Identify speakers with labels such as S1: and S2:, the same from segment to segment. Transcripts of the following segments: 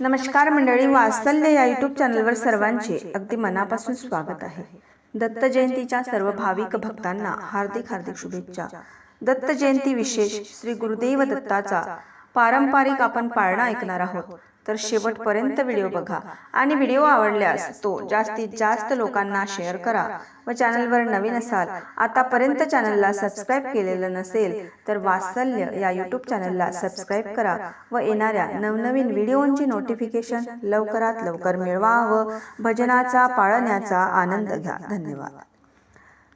S1: नमस्कार मंडळी वात्सल्य या यूट्यूब चॅनलवर सर्वांचे अगदी मनापासून स्वागत आहे. दत्त जयंतीच्या सर्व भाविक भक्तांना हार्दिक हार्दिक शुभेच्छा. दत्त जयंती विशेष श्री गुरुदेव दत्ताचा पारंपरिक आपण पाळणा ऐकणार आहोत. तर शेवटपर्यंत व्हिडिओ बघा. आणि व्हिडिओ आवडल्यास तो जास्तीत जास्त लोकांना शेअर करा व चॅनलवर नवीन असाल आतापर्यंत चॅनलला सबस्क्राईब केलेलं नसेल तर वात्सल्य या यूट्यूब चॅनलला सबस्क्राईब करा व येणाऱ्या नवनवीन व्हिडिओंची नोटिफिकेशन लवकरात लवकर मिळवा व भजनाचा पाळण्याचा आनंद घ्या. धन्यवाद.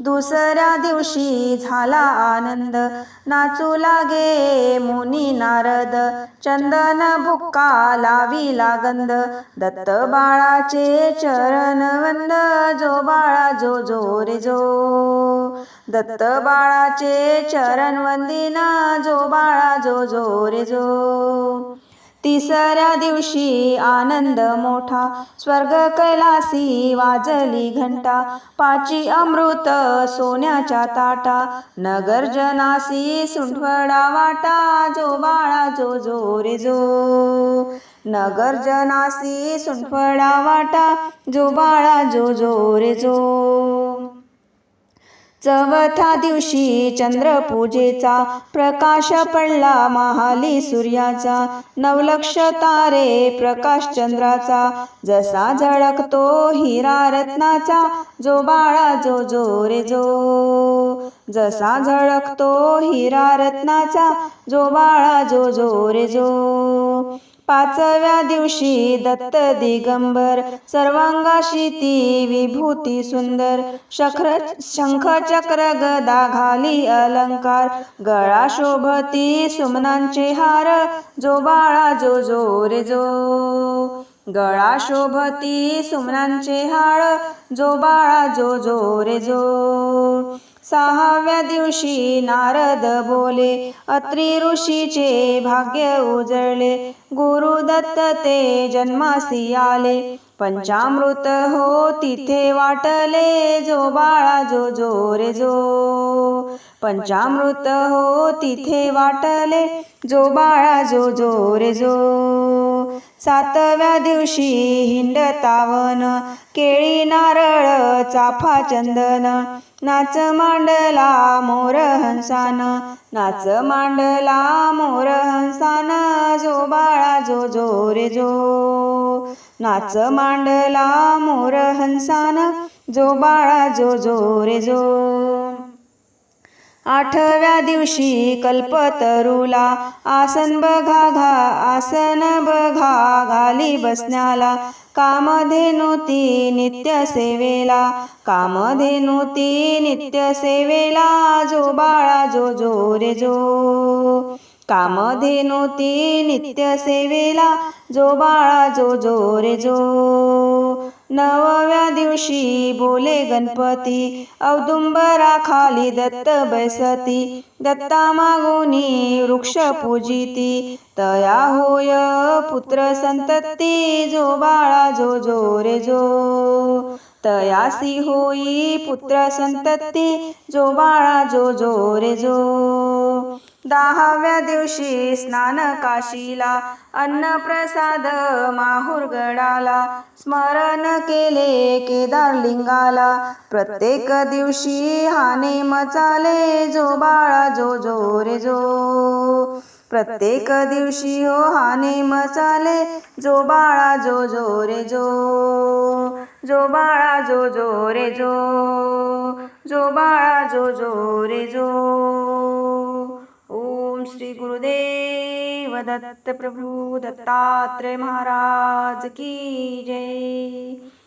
S1: दुसऱ्या दिवशी झाला आनंद. नाचू लागे मुनी नारद. चंदन भुक्का लावी लागंद. दत्त बाळाचे चरण वंद. जो बाळा जो जो रे जो. दत्त बाळाचे चरण वंदिना. जो बाळा जो जो रे जो. तिसऱ्या दिवशी आनंद मोठा. स्वर्ग कैलासी वाजली घंटा. पाची अमृत सोन्याच्या ताटा. नगर जनासी सुंठवडा वाटा. जो बाळा जो जो रे जो नगर जनासी सुंठवडा वाटा. जो बाळा जो जो रे जो चवथा दिवशी चंद्रपूजेचा प्रकाश पडला महाली सूर्याचा. नवलक्ष तारे प्रकाश चंद्राचा. जसा झळकतो हिरा रत्नाचा जो बाळा जो जो रे जो. जसा झळकतो हिरा रत्नाचा जो बाळा जो जो रे जो. पाचव्या दिवशी दत्त दिगंबर सर्वांगाशी ती विभूती सुंदर. शखर शंख चक्र गदा घाली अलंकार गळा शोभती सुमनांचे हार जो बाळा जो जो रे जो. गळा शोभती सुमनांचे हाळ जो बाळा जो जो रे जो. सहाव्या दिवशी नारद बोले अत्रि ऋषीचे भाग्य उजळले गुरुदत्त ते जन्मासी आले. पंचामृत हो तिथे वाटले जो बाळा जो जो रे जो. पंचामृत हो तिथे वाटले जो बाळा जो जो रे जो. सातव्या दिवशी हिंडतावन केळी नारळ चाफा चंदन नाच मांडला मोर हंसान नाच मांडला मोर हंसान. जो बाळा जो जो रे जो. नाच मांडला मोर हंसान जो बाळा जो जो रे जो. आठव्या दिवशी कल्पतरुला आसन बघा घा आसन बघा घाली बसण्याला. कामधेनुती नित्य सेवेला कामधेनुती नित्य सेवेला जो बाळा जो जो रे जो. कामधेनुती नित्य सेवेला जो बाळा जो जो रे जो. नवव्या दिवशी बोले गणपती औदुंबरा खाली दत्त बैसती दत्ता मागुनी वृक्ष पूजिती तया होय पुत्र संतती जो बाळा जो जो रे जो. तयासी होई पुत्र संतती जो बाळा जो जो रे जो. दहाव्या दिवशी स्नान काशीला अन्न प्रसाद गडाला स्मरण केले केदारलिंगाला. प्रत्येक दिवशी हाने मचाले जो बाळा जो जो रे जो. प्रत्येक दिवशी हो हाने मचाले जो बाळा जो जो रे जो. जो बाळा जो जो रे जो. जो बाळा जो जो रे जो. श्री गुरुदेव दत्त प्रभु दत्तात्रय महाराज की जय।